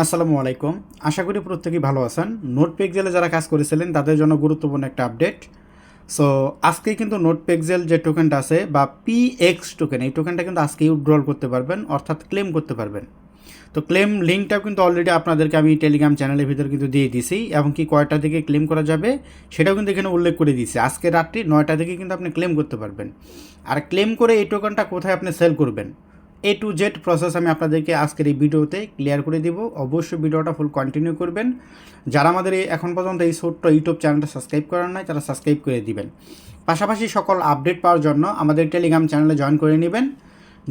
আসসালামু আলাইকুম। আশা করি প্রত্যেকেই ভালো আছেন। নোট পেক্সেলে যারা কাজ করেছিলেন, তাদের জন্য গুরুত্বপূর্ণ একটা আপডেট সো আজকে কিন্তু নোট পেক্সেল যে টোকেনটা আছে, বা পিএক্স টোকেন এই টোকেনটা কিন্তু আজকেই উইথড্রল করতে পারবেন, অর্থাৎ ক্লেম করতে পারবেন। তো ক্লেম লিঙ্কটাও কিন্তু অলরেডি আপনাদেরকে আমি টেলিগ্রাম চ্যানেলের ভিতরে কিন্তু দিয়ে দিয়েছি, এবং কি কয়টা থেকে ক্লেম করা যাবে, সেটাও কিন্তু এখানে উল্লেখ করে দিয়েছি। আজকে রাত্রি নয়টা থেকে কিন্তু আপনি ক্লেম করতে পারবেন। আর ক্লেম করে এই টোকেনটা কোথায় আপনি সেল করবেন? এ টু জেড প্রসেস আমি আপনাদেরকে আজকের এই ভিডিওতে ক্লিয়ার করে দিব। অবশ্যই ভিডিওটা ফুল কন্টিনিউ করবেন। যারা আমাদের এখন পর্যন্ত এই ছোট্ট ইউটিউব চ্যানেলটা সাবস্ক্রাইব করেন নাই, তারা সাবস্ক্রাইব করে দিবেন। পাশাপাশি সকল আপডেট পাওয়ার জন্য আমাদের টেলিগ্রাম চ্যানেলে জয়েন করে নেবেন।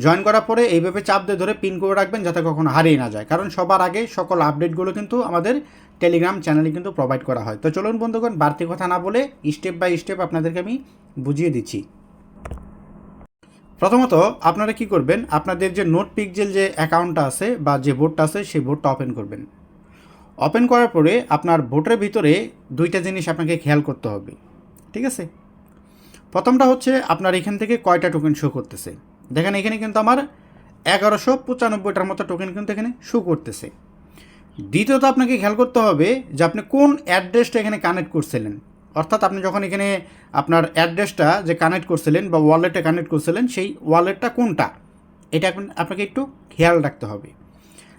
জয়েন করার পরে এইভাবে চাপ দিয়ে ধরে পিন করে রাখবেন যাতে কখনো হারিয়ে না যায়। কারণ সবার আগে সকল আপডেটগুলো কিন্তু আমাদের টেলিগ্রাম চ্যানেলে কিন্তু প্রোভাইড করা হয়। তো চলুন বন্ধুগণ, বাড়তি কথা না বলে স্টেপ বাই স্টেপ আপনাদেরকে আমি বুঝিয়ে দিচ্ছি। প্রথমত, আপনারা কি করবেন? আপনাদের যে নোট পিকজেল যে অ্যাকাউন্টটা আছে বা যে বোর্ডটা আছে, সেই বোর্ডটা ওপেন করবেন। ওপেন করার পরে আপনার বোর্ডের ভিতরে দুইটা জিনিস আপনাকে খেয়াল করতে হবে। ঠিক আছে? প্রথমটা হচ্ছে, আপনার এখান থেকে কয়টা টোকেন শো করতেছে? দেখেন, এখানে কিন্তু আমার এগারোশো পঁচানব্বইটার মতো টোকেন কিন্তু এখানে শো করতেছে। দ্বিতীয়ত, আপনাকে খেয়াল করতে হবে যে আপনি কোন অ্যাড্রেসটা এখানে কানেক্ট করছিলেন। অর্থাৎ আপনি যখন এখানে আপনার অ্যাড্রেসটা যে কানেক্ট করছিলেন বা ওয়ালেটে কানেক্ট করছিলেন, সেই ওয়ালেটটা কোনটা? এটা আপনি- আপনাকে একটু খেয়াল রাখতে হবে।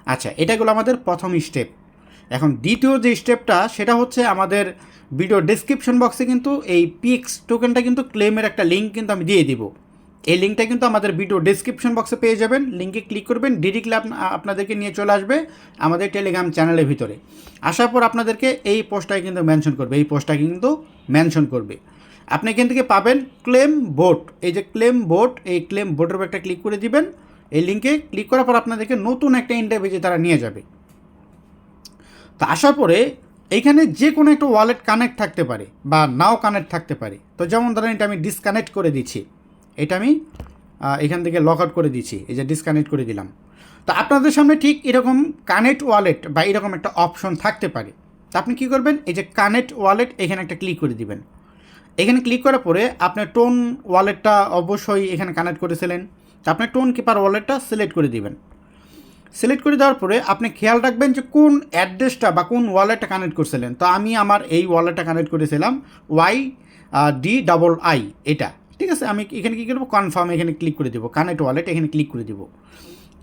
আচ্ছা এটাগুলো আমাদের প্রথম স্টেপ এখন দ্বিতীয় যে স্টেপটা সেটা হচ্ছে আমাদের ভিডিও ডিসক্রিপশন বক্সে কিন্তু এই পিক্স টোকেনটা কিন্তু ক্লেমের একটা লিঙ্ক কিন্তু আমি দিয়ে দিব। এই লিঙ্কটা কিন্তু আমাদের ভিডিও ডিসক্রিপশন বক্সে পেয়ে যাবেন। লিঙ্কে ক্লিক করবেন ডিরেক্টলি আপনাদেরকে নিয়ে চলে আসবে আমাদের টেলিগ্রাম চ্যানেলের ভিতরে। আসার পর আপনাদেরকে এই পোস্টটাই কিন্তু মেনশন করবে, এই পোস্টটা কিন্তু মেনশন করবে। আপনি এখান থেকে পাবেন ক্লেম বোট এই যে ক্লেম বোট এই ক্লেম বোটের উপর একটা ক্লিক করে দিবেন। এই লিঙ্কে ক্লিক করার পর আপনাদেরকে নতুন একটা ইন্টারভিউজে তারা নিয়ে যাবে। তো আসার পরে এইখানে যে কোনো একটা ওয়ালেট কানেক্ট থাকতে পারে বা নাও কানেক্ট থাকতে পারে। তো যেমন ধরেন এটা আমি ডিসকানেক্ট করে দিচ্ছি। এটা আমি এখান থেকে লগ আউট করে দিচ্ছি এই যে ডিসকানেক্ট করে দিলাম। তো আপনাদের সামনে ঠিক এরকম কানেক্ট ওয়ালেট বা এরকম একটা অপশন থাকতে পারে। তা আপনি কী করবেন? এই যে কানেক্ট ওয়ালেট এখানে একটা ক্লিক করে দিবেন। এখানে ক্লিক করার পরে আপনার টোন ওয়ালেটটা অবশ্যই এখানে কানেক্ট করেছিলেন। তো আপনার টোন কিপার ওয়ালেটটা সিলেক্ট করে দিবেন। সিলেক্ট করে দেওয়ার পরে আপনি খেয়াল রাখবেন যে কোন অ্যাড্রেসটা বা কোন ওয়ালেটটা কানেক্ট করছিলেন। তো আমি আমার এই ওয়ালেটটা কানেক্ট করেছিলাম ওয়াই ডি ডাবল আই এটা। ঠিক আছে, আমি এখানে কী করব? কনফার্ম এখানে ক্লিক করে দেবো। কানেক্ট ওয়ালেট এখানে ক্লিক করে দেবো।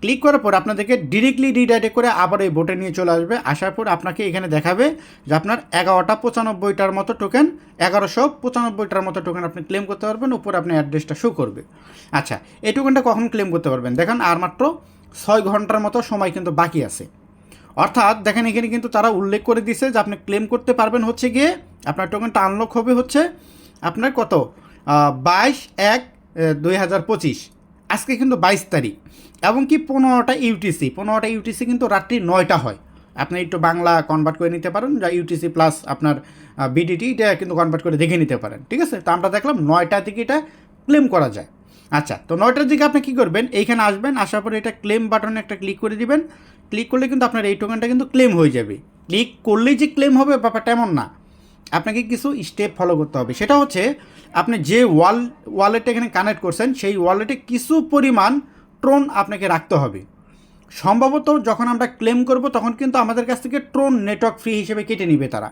ক্লিক করার পর আপনাদেরকে ডিরেক্টলি রিডাইরেক্ট করে আবার এই বোটে নিয়ে চলে আসবে। আসার পর আপনাকে এখানে দেখাবে যে আপনার এগারোটা পঁচানব্বইটার মতো টোকেন এগারোশো পঁচানব্বইটার মতো টোকেন আপনি ক্লেম করতে পারবেন। উপরে আপনি অ্যাড্রেসটা শো করবে। আচ্ছা এই টোকেনটা কখন ক্লেম করতে পারবেন? দেখেন, আর মাত্র ছয় ঘণ্টার মতো সময় কিন্তু বাকি আছে। অর্থাৎ দেখেন, এখানে কিন্তু তারা উল্লেখ করে দিছে যে আপনি ক্লেম করতে পারবেন হচ্ছে গিয়ে আপনার টোকেনটা আনলক হবে হচ্ছে আপনার কত? বাইশ এক দুই হাজার পঁচিশ। আজকে কিন্তু বাইশ তারিখ। এবং কি পনেরোটা ইউটিসি পনেরোটা ইউটিসি কিন্তু রাত্রি নয়টা হয়। আপনি একটু বাংলা কনভার্ট করে নিতে পারেন। যা ইউটিসি প্লাস আপনার বিডিটি এটা কিন্তু কনভার্ট করে দেখে নিতে পারেন। ঠিক আছে? তো আমরা দেখলাম নয়টা থেকে এটা ক্লেম করা যায়। আচ্ছা তো নয়টার দিকে আপনি কী করবেন? এইখানে আসবেন, আসার পরে এটা ক্লেম বাটনে একটা ক্লিক করে দিবেন। ক্লিক করলে কিন্তু আপনার এই টোকেনটা কিন্তু ক্লেম হয়ে যাবে। ক্লিক করলেই যে ক্লেম হবে, ব্যাপারটা এমন না। আপনাকে কিছু স্টেপ ফলো করতে হবে। সেটা হচ্ছে, আপনি যে ওয়াল ওয়ালেটটা এখানে কানেক্ট করছেন, সেই ওয়ালেটে কিছু পরিমাণ ট্রোন আপনাকে রাখতে হবে। সম্ভবত যখন আমরা ক্লেম করব, তখন কিন্তু আমাদের কাছ থেকে ট্রোন নেটওয়ার্ক ফ্রি হিসেবে কেটে নিবে তারা।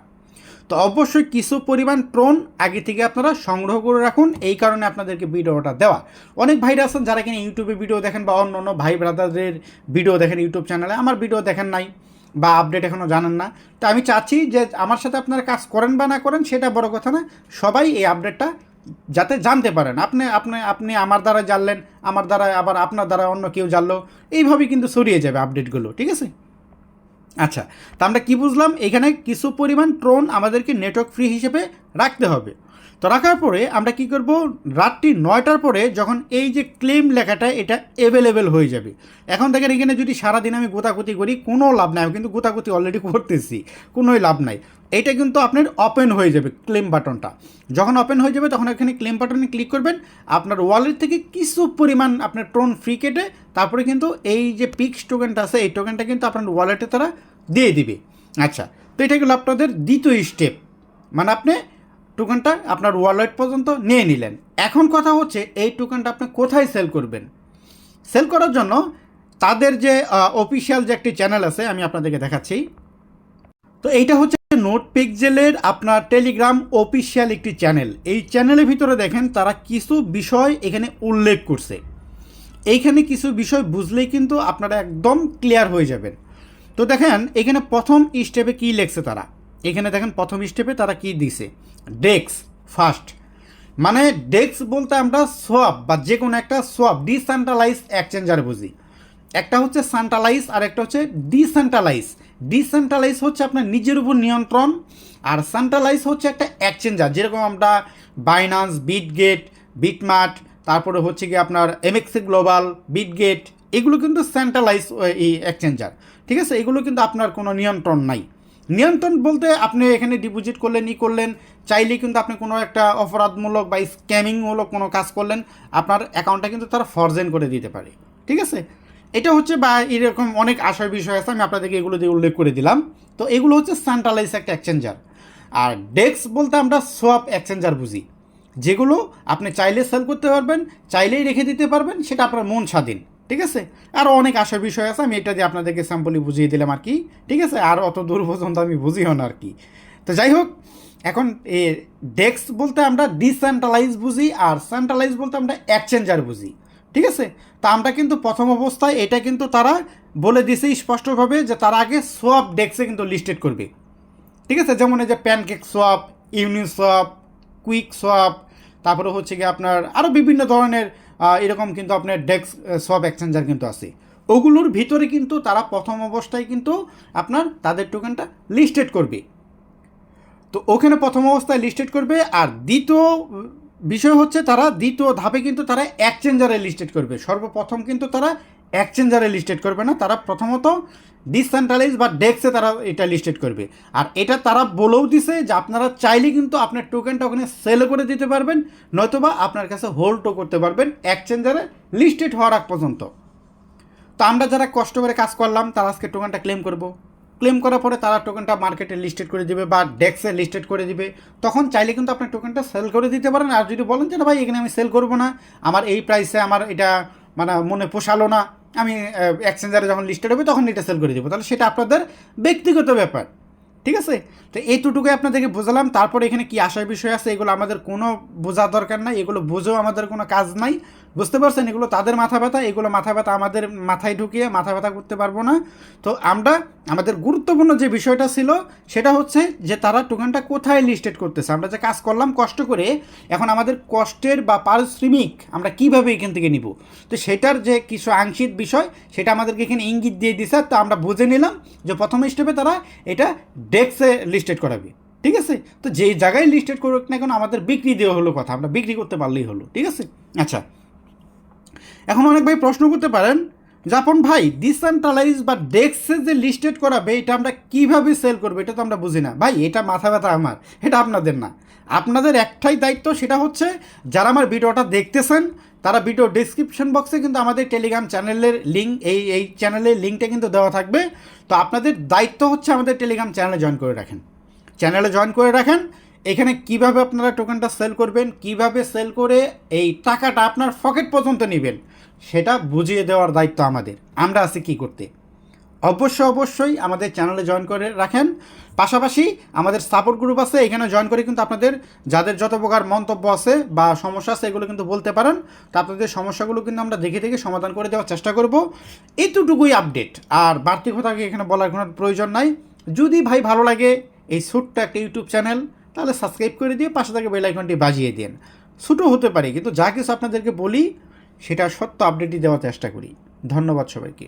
তো অবশ্যই কিছু পরিমাণ ট্রোন আগে থেকে আপনারা সংগ্রহ করে রাখুন, এই কারণে আপনাদেরকে ভিডিওটা দেওয়া। অনেক ভাইরা আছেন যারা কিনা ইউটিউবে ভিডিও দেখেন বা অন্য অন্য ভাই ব্রাদারদের ভিডিও দেখেন ইউটিউব চ্যানেলে আমার ভিডিও দেখেন নাই। বা আপডেট এখনও জানেন না। তো আমি চাচ্ছি যে আমার সাথে আপনারা কাজ করেন বা না করেন, সেটা বড় কথা না। সবাই এই আপডেটটা যাতে জানতে পারেন। আপনি আপনি আপনি আমার দ্বারা জানলেন, আমার দ্বারা আবার আপনার দ্বারা অন্য কেউ জানলো এইভাবেই কিন্তু ছড়িয়ে যাবে আপডেটগুলো ঠিক আছে? আচ্ছা তা আমরা কি বুঝলাম? এখানে কিছু পরিমাণ ট্রোন আমাদেরকে নেটওয়ার্ক ফ্রি হিসেবে রাখতে হবে। তো রাখার পরে আমরা কি করব? রাত্রি নয়টার পরে যখন এই যে ক্লেম লেখাটা, এটা অ্যাভেলেবেল হয়ে যাবে। এখন দেখেন এখানে যদি সারাদিন আমি গোতাগুতি করি, কোনো লাভ নাই। আমি কিন্তু গোতাগুতি অলরেডি করতেছি, কোনোই লাভ নাই। এইটা কিন্তু আপনার ওপেন হয়ে যাবে ক্লেম বাটনটা যখন ওপেন হয়ে যাবে, তখন এখানে ক্লেম বাটনে ক্লিক করবেন। আপনার ওয়ালেট থেকে কিছু পরিমাণ আপনার ট্রোন ফ্রি কেটে, তারপরে কিন্তু এই যে পিক্স টোকেনটা আছে, এই টোকেনটা কিন্তু আপনার ওয়ালেটে তারা দিয়ে দিবে। আচ্ছা তো এটা গেলো আপনাদের দ্বিতীয় স্টেপ মানে আপনি টোকেনটা আপনার ওয়ালেট পর্যন্ত নিয়ে নিলেন। এখন কথা হচ্ছে, এই টোকেনটা আপনি কোথায় সেল করবেন? সেল করার জন্য তাদের যে অফিসিয়াল যে একটি চ্যানেল আছে, আমি আপনাদেরকে দেখাচ্ছি। তো এইটা হচ্ছে নোট পিকজেলের আপনার টেলিগ্রাম অফিসিয়াল একটি চ্যানেল এই চ্যানেলের ভিতরে দেখেন, তারা কিছু বিষয় এখানে উল্লেখ করছে। এইখানে কিছু বিষয় বুঝলেই কিন্তু আপনারা একদম ক্লিয়ার হয়ে যাবেন। তো দেখেন, এখানে প্রথম স্টেপে কি লেখছে তারা? এখানে দেখেন প্রথম স্টেপে তারা কি দিছে? ডেক্স ফার্স্ট মানে ডেক্স বলতে আমরা সোয়াপ বা যে কোনো একটা সোয়াপ ডিসেন্ট্রালাইজ এক্সচেঞ্জার বুঝি। একটা হচ্ছে সেন্ট্রালাইজ আর একটা হচ্ছে ডিসেন্ট্রালাইজ ডিসেন্ট্রালাইজ হচ্ছে আপনার নিজের উপর নিয়ন্ত্রণ আর সেন্ট্রালাইজ হচ্ছে একটা এক্সচেঞ্জার যেরকম আমরা বাইনান্স বিটগেট বিটমার্ট তারপরে হচ্ছে কি আপনার এমএক্সি গ্লোবাল বিটগেট এগুলো কিন্তু সেন্ট্রালাইজ এক্সচেঞ্জার ঠিক আছে? এগুলো কিন্তু আপনার কোনো নিয়ন্ত্রণ নাই। নিয়ন্ত্রণ বলতে আপনি এখানে ডিপোজিট করলেন, ই করলেন, চাইলে কিন্তু আপনি কোনো একটা অপরাধমূলক বা স্ক্যামিংমূলক কোনো কাজ করলেন, আপনার অ্যাকাউন্টটা কিন্তু তারা ফরজেন করে দিতে পারে। ঠিক আছে? এটা হচ্ছে বা এরকম অনেক আশার বিষয় আছে, আমি আপনাদেরকে এগুলো দিয়ে উল্লেখ করে দিলাম। তো এগুলো হচ্ছে সেন্ট্রালাইজ একটা এক্সচেঞ্জার আর ডেক্স বলতে আমরা সোয়াপ এক্সচেঞ্জার বুঝি। যেগুলো আপনি চাইলে সেল করতে পারবেন, চাইলেই রেখে দিতে পারবেন, সেটা আপনার মন স্বাধীন। ঠিক আছে? আরও অনেক আশার বিষয় আছে, আমি এটা দিয়ে আপনাদেরকে স্যাম্পলি বুঝিয়ে দিলাম আর কি। ঠিক আছে? আর অত দূর পর্যন্ত আমি বুঝিও না আর কি। তো যাই হোক, এখন এ ডেক্স বলতে আমরা ডিসেন্ট্রালাইজ বুঝি আর সেন্ট্রালাইজ বলতে আমরা এক্সচেঞ্জার বুঝি। ঠিক আছে? তা আমরা কিন্তু প্রথম অবস্থায় এটা কিন্তু তারা বলে দিছে স্পষ্টভাবে যে তারা আগে সোয়াপ ডেক্সে কিন্তু লিস্টেড করবে। ঠিক আছে? যেমন এই যে pancake swap Uniswap quick swap তারপরে হচ্ছে গিয়ে আপনার আরও বিভিন্ন ধরনের এরকম কিন্তু আপনার ডেস্ক সব এক্সচেঞ্জার কিন্তু আছে। ওগুলোর ভিতরে কিন্তু তারা প্রথম অবস্থায় কিন্তু আপনার তাদের টোকেনটা লিস্টেড করবে। তো ওখানে প্রথম অবস্থায় লিস্টেড করবে আর দ্বিতীয় বিষয় হচ্ছে তারা দ্বিতীয় ধাপে কিন্তু তারা এক্সচেঞ্জারে লিস্টেড করবে। সর্বপ্রথম কিন্তু তারা এক্সচেঞ্জারে লিস্টেড করবে না, তারা প্রথমত ডিসেন্ট্রালাইজ বা ডেক্সে তারা এটা লিস্টেড করবে। আর এটা তারা বলেও দিছে যে আপনারা চাইলে কিন্তু আপনার টোকেনটা ওখানে সেল করে দিতে পারবেন, নয়তোবা আপনার কাছে হোল্ডও করতে পারবেন এক্সচেঞ্জারে লিস্টেড হওয়ার আগ পর্যন্ত। তো আমরা যারা কষ্ট করে কাজ করলাম, তারা আজকে টোকেনটা ক্লেম করব। ক্লেম করার পরে তারা টোকেনটা মার্কেটে লিস্টেড করে দিবে বা ডেক্সে লিস্টেড করে দিবে। তখন চাইলে কিন্তু আপনার টোকেনটা সেল করে দিতে পারেন। আর যদি বলেন যে, না ভাই, এখানে আমি সেল করব না। আমার এই প্রাইসে আমার এটা মানে মনে পোষালো না। আমি এক্সচেঞ্জারে যখন লিস্টেড হবে, তখন এটা সেল করে দেবো। তাহলে সেটা আপনাদের ব্যক্তিগত ব্যাপার। ঠিক আছে? তো এইটুকুই আপনাদেরকে বোঝালাম। তারপরে এখানে কি আসার বিষয় আছে, এগুলো আমাদের কোনো বোঝার দরকার নাই। এগুলো বোঝেও আমাদের কোনো কাজ নাই। বুঝতে পারছেন? এগুলো তাদের মাথা ব্যথা, এগুলো মাথা ব্যথা আমাদের মাথায় ঢুকিয়ে মাথা ব্যথা করতে পারব না। তো আমরা, আমাদের গুরুত্বপূর্ণ যে বিষয়টা ছিল, সেটা হচ্ছে যে তারা টোকেনটা কোথায় লিস্টেড করতেছে? আমরা যে কাজ করলাম কষ্ট করে, এখন আমাদের কষ্টের বা পারিশ্রমিক আমরা কীভাবে এখান থেকে নিব? তো সেটার যে কিছু আংশিক বিষয়, সেটা আমাদেরকে এখানে ইঙ্গিত দিয়ে দিছে, তো আমরা বুঝে নিলাম যে প্রথম স্টেপে তারা এটা ডেস্কে লিস্টেড করাবে। ঠিক আছে? তো যেই জায়গায় লিস্টেড করুক না কেন, আমাদের বিক্রি দেওয়া হলো কথা, আমরা বিক্রি করতে পারলেই হলো। ঠিক আছে? আচ্ছা। এখন অনেক ভাই প্রশ্ন করতে পারেন, জাপন ভাই ডিসেন্ট্রালাইজ বা ডেস্কে যে লিস্টেড করাবে, এটা আমরা কীভাবে সেল করব? এটা তো আমরা বুঝি না। ভাই, এটা মাথা ব্যথা আমার, এটা আপনাদের না। আপনাদের একটাই দায়িত্ব সেটা হচ্ছে, যারা আমার ভিডিওটা দেখতেছেন, তারা ভিডিও ডিসক্রিপশন বক্সে কিন্তু আমাদের টেলিগ্রাম চ্যানেলের লিঙ্ক এই এই চ্যানেলের লিঙ্কটা কিন্তু দেওয়া থাকবে। তো আপনাদের দায়িত্ব হচ্ছে আমাদের টেলিগ্রাম চ্যানেলে জয়েন করে রাখেন। চ্যানেলে জয়েন করে রাখেন এখানে কীভাবে আপনারা টোকেনটা সেল করবেন, কীভাবে সেল করে এই টাকাটা আপনার পকেট পর্যন্ত নেবেন, সেটা বুঝিয়ে দেওয়ার দায়িত্ব আমাদের। আমরা আছি কি করতে? অবশ্যই অবশ্যই আমাদের চ্যানেলে জয়েন করে রাখেন। পাশাপাশি আমাদের সাপোর্ট গ্রুপ আছে, এখানে জয়েন করে কিন্তু আপনাদের যাদের যত প্রকার মন্তব্য আছে বা সমস্যা আছে, এগুলো কিন্তু বলতে পারেন। তা আপনাদের সমস্যাগুলো কিন্তু আমরা দেখে দেখে সমাধান করে দেওয়ার চেষ্টা করব। এতটুকুই আপডেট আর বাড়তি কথা এখানে বলার কোনো প্রয়োজন নাই। যদি ভাই ভালো লাগে, এই ছোট্ট একটা ইউটিউব চ্যানেল তাহলে সাবস্ক্রাইব করে দিয়ে পাশে থাকে বেল আইকনটি বাজিয়ে দিন। ছোটো হতে পারে, কিন্তু যা কিছু আপনাদেরকে বলি, সেটা সত্য আপডেটই দেওয়ার চেষ্টা করি। ধন্যবাদ সবাইকে।